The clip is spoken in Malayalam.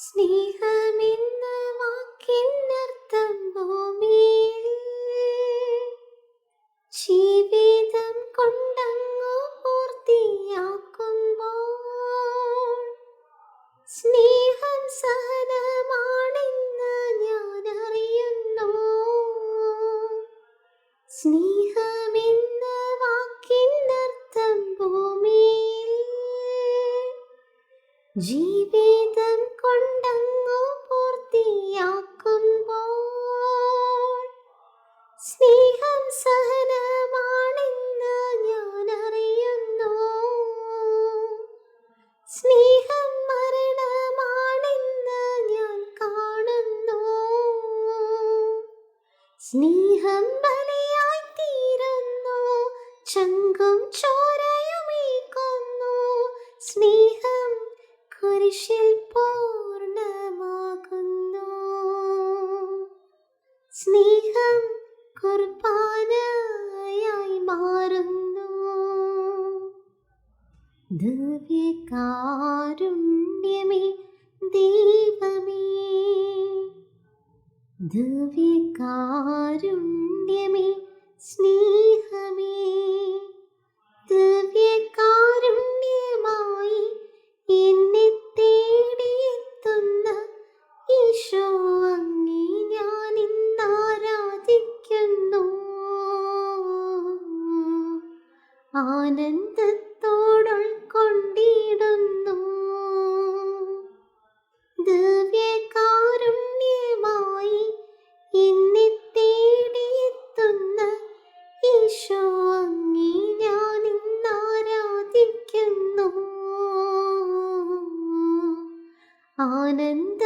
സ്നേഹമെന്ന വാക്കിനർത്ഥം ഭൂമിയിൽ ജീവിതം കൊണ്ടങ്ങു പൂർത്തിയാക്കുമ്പോൾ സ്നേഹം സഹനമാണെന്ന് ഞാൻ അറിയുന്നു സ്നേഹമെന്ന വാക്കിനർത്ഥം ഭൂമിയിൽ ജീവിതം സ്നേഹം സഹനമാണെന്ന് ഞാൻ അറിയുന്നു സ്നേഹം മരണമാണെന്ന് ഞാൻ കാണുന്നു. സ്നേഹം ബലയായി തീരുന്നു. ചങ്കും ചോരയുമേക്കുന്നു സ്നേഹം കുരിശിൽ പൂർണമാകുന്നു. സ്നേഹം കുർബാനയായി മാറുന്നു. ദിവ്യകാരുണ്യമേ ദൈവമേ. ദിവ്യകാരുണ്യമേ ആനന്ദത്തോടുൾക്കൊണ്ടിടുന്നു ദിവ്യകാരുണ്യമായി എന്നെ തേടിയെത്തുന്ന ഈശോ അങ്ങേ ഞാൻ ഇന്ന് ആരാധിക്കുന്നു. ആനന്ദ